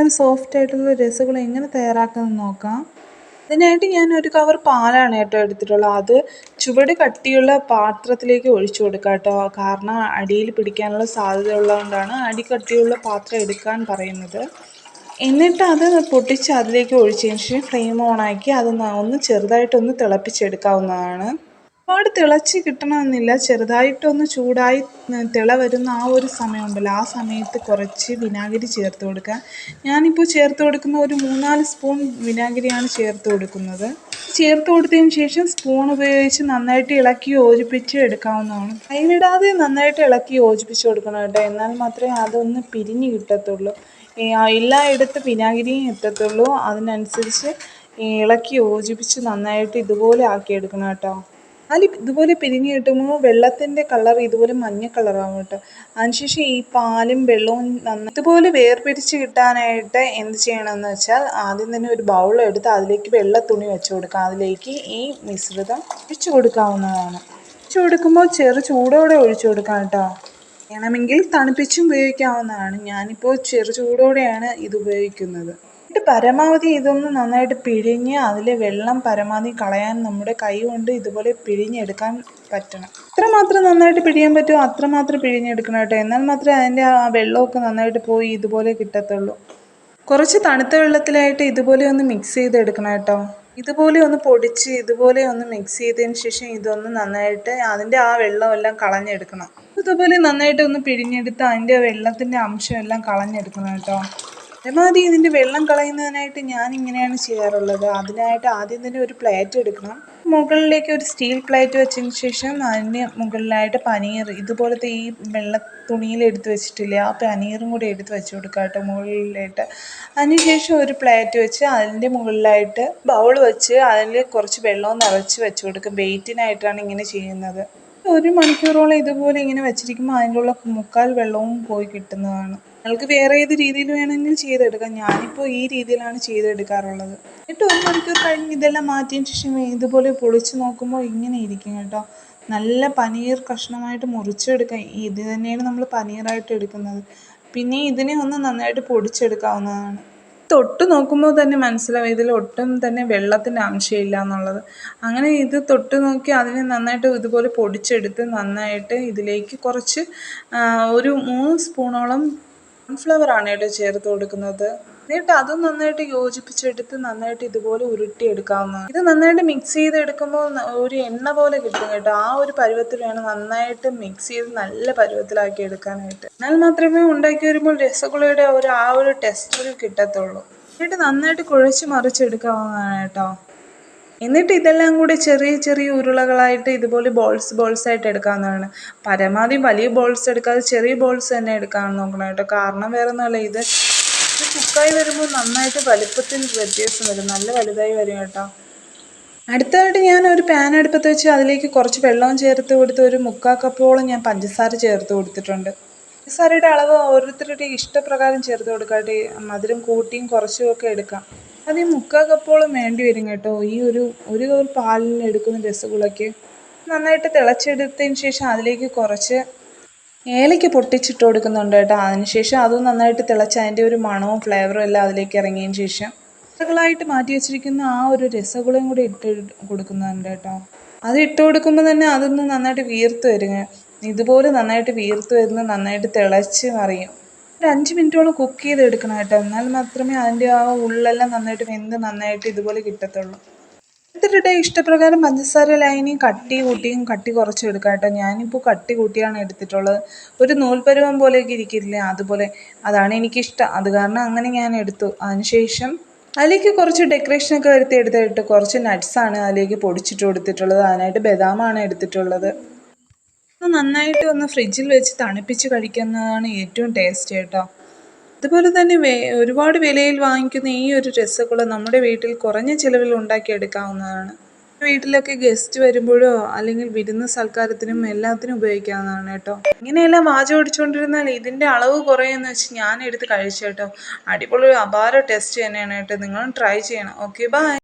നല്ല സോഫ്റ്റ് ആയിട്ടുള്ള രസഗുള എങ്ങനെ തയ്യാറാക്കാമെന്ന് നോക്കാം. അതിനായിട്ട് ഞാൻ ഒരു കവർ പാലാണ് കേട്ടോ എടുത്തിട്ടുള്ളത്. അത് ചുവട് കട്ടിയുള്ള പാത്രത്തിലേക്ക് ഒഴിച്ചു കൊടുക്കുക കേട്ടോ. കാരണം അടിയിൽ പിടിക്കാനുള്ള സാധ്യത ഉള്ളതുകൊണ്ടാണ് അടി കട്ടിയുള്ള പാത്രം എടുക്കാൻ പറയുന്നത്. എന്നിട്ട് അത് പൊട്ടിച്ച് അതിലേക്ക് ഒഴിച്ചതിന് ശേഷം ഫ്ലെയിം ഓണാക്കി അത് ഒന്ന് ചെറുതായിട്ടൊന്ന് തിളപ്പിച്ചെടുക്കാവുന്നതാണ്. ഒരുപാട് തിളച്ച് കിട്ടണമെന്നില്ല. ചെറുതായിട്ടൊന്ന് ചൂടായി തിള വരുന്ന ആ ഒരു സമയമുണ്ടല്ലോ. ആ സമയത്ത് കുറച്ച് വിനാഗിരി ചേർത്ത് കൊടുക്കുക. ഞാനിപ്പോൾ ചേർത്ത് കൊടുക്കുന്ന ഒരു മൂന്നാൽ സ്പൂൺ വിനാഗിരിയാണ് ചേർത്ത് കൊടുക്കുന്നത്. ചേർത്ത് കൊടുത്തതിന് ശേഷം സ്പൂൺ ഉപയോഗിച്ച് നന്നായിട്ട് ഇളക്കി യോജിപ്പിച്ച് എടുക്കാവുന്നതാണ്. കൈവിടാതെ നന്നായിട്ട് ഇളക്കി യോജിപ്പിച്ച് കൊടുക്കണം കേട്ടോ. എന്നാൽ മാത്രമേ അതൊന്ന് പിരിഞ്ഞ് കിട്ടത്തുള്ളൂ. എല്ലായിടത്തും വിനാഗിരിയും എത്തത്തുള്ളൂ. അതിനനുസരിച്ച് ഇളക്കി യോജിപ്പിച്ച് നന്നായിട്ട് ഇതുപോലെ ആക്കി എടുക്കണം കേട്ടോ. പാൽ ഇതുപോലെ പിരിഞ്ഞ് കിട്ടുമ്പോൾ വെള്ളത്തിന്റെ കളർ ഇതുപോലെ മഞ്ഞ കളറാകും കേട്ടോ. അതിനുശേഷം ഈ പാലും വെള്ളവും നന്ന ഇതുപോലെ വേർപിരിച്ച് കിട്ടാനായിട്ട് എന്ത് ചെയ്യണമെന്ന് വെച്ചാൽ ആദ്യം തന്നെ ഒരു ബൗൾ എടുത്ത് അതിലേക്ക് വെള്ള തുണി വെച്ച് കൊടുക്കുക. അതിലേക്ക് ഈ മിശ്രിതം ഒഴിച്ചു കൊടുക്കാവുന്നതാണ്. ഒഴിച്ചു കൊടുക്കുമ്പോൾ ചെറു ചൂടോടെ ഒഴിച്ചു കൊടുക്കാം കേട്ടോ. വേണമെങ്കിൽ തണുപ്പിച്ചും ഉപയോഗിക്കാവുന്നതാണ്. ഞാനിപ്പോൾ ചെറു ചൂടോടെയാണ് ഇത് ഉപയോഗിക്കുന്നത്. എന്നിട്ട് പരമാവധി ഇതൊന്ന് നന്നായിട്ട് പിഴിഞ്ഞ് അതിലെ വെള്ളം പരമാവധി കളയാൻ നമ്മുടെ കൈ കൊണ്ട് ഇതുപോലെ പിഴിഞ്ഞെടുക്കാൻ പറ്റണം. എത്രമാത്രം നന്നായിട്ട് പിഴിയാൻ പറ്റുമോ അത്രമാത്രം പിഴിഞ്ഞെടുക്കണം കേട്ടോ. എന്നാൽ മാത്രമേ അതിന്റെ ആ വെള്ളമൊക്കെ നന്നായിട്ട് പോയി ഇതുപോലെ കിട്ടത്തുള്ളൂ. കുറച്ച് തണുത്ത വെള്ളത്തിലായിട്ട് ഇതുപോലെ ഒന്ന് മിക്സ് ചെയ്തെടുക്കണം കേട്ടോ. ഇതുപോലെ ഒന്ന് പൊടിച്ച് ഇതുപോലെ ഒന്ന് മിക്സ് ചെയ്തതിന് ശേഷം ഇതൊന്ന് നന്നായിട്ട് അതിന്റെ ആ വെള്ളമെല്ലാം കളഞ്ഞെടുക്കണം. ഇതുപോലെ നന്നായിട്ട് ഒന്ന് പിഴിഞ്ഞെടുത്ത് അതിന്റെ വെള്ളത്തിന്റെ അംശമെല്ലാം കളഞ്ഞെടുക്കണം കേട്ടോ. പരമാവധി ഇതിന്റെ വെള്ളം കളയുന്നതിനായിട്ട് ഞാൻ ഇങ്ങനെയാണ് ചെയ്യാറുള്ളത്. അതിനായിട്ട് ആദ്യം തന്നെ ഒരു പ്ലേറ്റ് എടുക്കണം. മുകളിലേക്ക് ഒരു സ്റ്റീൽ പ്ലേറ്റ് വെച്ചതിന് ശേഷം അതിന് മുകളിലായിട്ട് പനീർ ഇതുപോലത്തെ ഈ വെള്ള തുണിയിൽ എടുത്ത് വെച്ചിട്ടില്ലേ ആ പനീറും കൂടി എടുത്ത് വെച്ച് കൊടുക്കുക കേട്ടോ മുകളിലായിട്ട്. അതിനുശേഷം ഒരു പ്ലേറ്റ് വെച്ച് അതിന്റെ മുകളിലായിട്ട് ബൗൾ വെച്ച് അതിൽ കുറച്ച് വെള്ളവും നിറച്ച് വെച്ച് കൊടുക്കും. വെയിറ്റിനായിട്ടാണ് ഇങ്ങനെ ചെയ്യുന്നത്. ഒരു മണിക്കൂറോളം ഇതുപോലെ ഇങ്ങനെ വെച്ചിരിക്കുമ്പോൾ അതിലുള്ള മുക്കാൽ വെള്ളവും പോയി കിട്ടുന്നതാണ്. നിങ്ങൾക്ക് വേറെ ഏത് രീതിയിൽ വേണമെങ്കിലും ചെയ്തെടുക്കാം. ഞാനിപ്പോൾ ഈ രീതിയിലാണ് ചെയ്തെടുക്കാറുള്ളത്. എന്നിട്ട് ഒരു മണിക്കൂർ കഴിഞ്ഞ് ഇതെല്ലാം മാറ്റിയതിന് ശേഷം ഇതുപോലെ പൊളിച്ച് നോക്കുമ്പോൾ ഇങ്ങനെ ഇരിക്കും കേട്ടോ. നല്ല പനീർ കഷ്ണമായിട്ട് മുറിച്ചെടുക്കാം ഇത് തന്നെയാണ് നമ്മൾ പനീറായിട്ട് എടുക്കുന്നത്. പിന്നെ ഇതിനെ ഒന്ന് നന്നായിട്ട് പൊടിച്ചെടുക്കാവുന്നതാണ്. തൊട്ട് നോക്കുമ്പോൾ തന്നെ മനസ്സിലാവും ഇതിൽ ഒട്ടും തന്നെ വെള്ളത്തിന്റെ അംശമില്ല എന്നുള്ളത്. അങ്ങനെ ഇത് തൊട്ട് നോക്കി അതിനെ നന്നായിട്ട് ഇതുപോലെ പൊടിച്ചെടുത്ത് നന്നായിട്ട് ഇതിലേക്ക് കുറച്ച് ഒരു മൂന്ന് സ്പൂണോളം സൺഫ്ലവറാണ് കേട്ടോ ചേർത്ത് കൊടുക്കുന്നത്. എന്നിട്ട് അതും നന്നായിട്ട് യോജിപ്പിച്ചെടുത്ത് നന്നായിട്ട് ഇതുപോലെ ഉരുട്ടി എടുക്കാവുന്നതാണ് ഇത് നന്നായിട്ട് മിക്സ് ചെയ്ത് എടുക്കുമ്പോൾ ഒരു എണ്ണ പോലെ കിട്ടും കേട്ടോ. ആ ഒരു പരുവത്തിൽ വേണം നന്നായിട്ട് മിക്സ് ചെയ്ത് നല്ല പരുവത്തിലാക്കി എടുക്കാനായിട്ട്. എന്നാൽ മാത്രമേ ഉണ്ടാക്കി വരുമ്പോൾ രസഗുളയുടെ ഒരു ആ ഒരു ടെസ്റ്റ് കിട്ടത്തുള്ളൂ. എന്നിട്ട് നന്നായിട്ട് കുഴച്ച് മറിച്ചെടുക്കാവുന്നതാണ് കേട്ടോ. എന്നിട്ട് ഇതെല്ലാം കൂടി ചെറിയ ചെറിയ ഉരുളകളായിട്ട് ഇതുപോലെ ബോൾസ് ബോൾസ് ആയിട്ട് എടുക്കാവുന്നതാണ്. പരമാവധി വലിയ ബോൾസ് എടുക്കാതെ ചെറിയ ബോൾസ് തന്നെ എടുക്കാൻ നോക്കണം കേട്ടോ. കാരണം വേറെ ഒന്നുമല്ല ഇത് ഇത് കുക്കായി വരുമ്പോൾ നന്നായിട്ട് വലുപ്പത്തിൽ വ്യത്യാസം വരും. നല്ല വലുതായി വരും കേട്ടോ. അടുത്തതായിട്ട് ഞാൻ ഒരു പാൻ അടുപ്പത്ത് വെച്ച് അതിലേക്ക് കുറച്ച് വെള്ളവും ചേർത്ത് കൊടുത്ത് ഒരു മുക്കാൽ കപ്പോളം ഞാൻ പഞ്ചസാര ചേർത്ത് കൊടുത്തിട്ടുണ്ട്. പഞ്ചസാരയുടെ അളവ് ഓരോരുത്തരുടെ ഇഷ്ടപ്രകാരം ചേർത്ത് കൊടുക്കാട്ടെ മധുരം കൂട്ടിയും കുറച്ചും ഒക്കെ എടുക്കാം. അത് ഈ മുക്കാൽ കപ്പോളം വേണ്ടി വരും കേട്ടോ. ഈ ഒരു ഒരു കവർ പാലിന് എടുക്കുന്ന രസഗുളയ്ക്ക് നന്നായിട്ട് തിളച്ചെടുത്തതിന് ശേഷം അതിലേക്ക് കുറച്ച് ഏലയ്ക്ക് പൊട്ടിച്ചിട്ട് കൊടുക്കുന്നുണ്ട് കേട്ടോ. അതിനുശേഷം അതും നന്നായിട്ട് തിളച്ച് അതിന്റെ ഒരു മണവും ഫ്ലേവറും എല്ലാം അതിലേക്ക് ഇറങ്ങിയതിന് ശേഷം രസകളായിട്ട് മാറ്റി വെച്ചിരിക്കുന്ന ആ ഒരു രസഗുളയും കൂടി ഇട്ട് കൊടുക്കുന്നുണ്ട് കേട്ടോ. അത് ഇട്ട് കൊടുക്കുമ്പോൾ തന്നെ അതൊന്ന് നന്നായിട്ട് വീർത്ത് വരുക ഇതുപോലെ നന്നായിട്ട് വീർത്ത് വരുന്ന നന്നായിട്ട് തിളച്ച് മറിയും. ഒരു അഞ്ച് മിനിറ്റോളം കുക്ക് ചെയ്തെടുക്കണം കേട്ടോ. എന്നാൽ മാത്രമേ അതിന്റെ ആ ഉള്ളെല്ലാം നന്നായിട്ട് വെന്ത് നന്നായിട്ട് ഇതുപോലെ കിട്ടത്തുള്ളൂ. എടുത്തിട്ട് ഇഷ്ടപ്രകാരം പഞ്ചസാര ലൈനിയും കട്ടി കൂട്ടിയും കട്ടി കുറച്ചും എടുക്കാം കേട്ടോ. ഞാനിപ്പോൾ കട്ടി കൂട്ടിയാണ് എടുത്തിട്ടുള്ളത്. ഒരു നൂൽപ്പരുവം പോലെയൊക്കെ ഇരിക്കില്ലേ അതുപോലെ. അതാണ് എനിക്കിഷ്ടം. അത് കാരണം അങ്ങനെ ഞാൻ എടുത്തു. അതിനുശേഷം അതിലേക്ക് കുറച്ച് ഡെക്കറേഷനൊക്കെ വരുത്തി എടുത്തിട്ട് കുറച്ച് നട്ട്സാണ് അതിലേക്ക് പൊടിച്ചിട്ട് കൊടുത്തിട്ടുള്ളത്. അതിനായിട്ട് ബദാമാണ് എടുത്തിട്ടുള്ളത്. നന്നായിട്ട് ഒന്ന് ഫ്രിഡ്ജിൽ വെച്ച് തണുപ്പിച്ച് കഴിക്കുന്നതാണ് ഏറ്റവും ടേസ്റ്റ് കേട്ടോ. അതുപോലെ തന്നെ ഒരുപാട് വിലയിൽ വാങ്ങിക്കുന്ന ഈ ഒരു രസഗുള നമ്മുടെ വീട്ടിൽ കുറഞ്ഞ ചിലവിൽ ഉണ്ടാക്കിയെടുക്കാവുന്നതാണ്. വീട്ടിലൊക്കെ ഗസ്റ്റ് വരുമ്പോഴോ അല്ലെങ്കിൽ വിരുന്ന് സൽക്കാരത്തിനും എല്ലാത്തിനും ഉപയോഗിക്കാവുന്നതാണ് കേട്ടോ. ഇങ്ങനെയെല്ലാം വാചം ഓടിച്ചുകൊണ്ടിരുന്നാൽ ഇതിന്റെ അളവ് കുറയുമെന്ന് വെച്ച് ഞാൻ എടുത്ത് കഴിച്ചു കേട്ടോ അടിപൊളി അപാര ടെസ്റ്റ് തന്നെയാണ് കേട്ടോ. നിങ്ങളും ട്രൈ ചെയ്യണം. Okay bye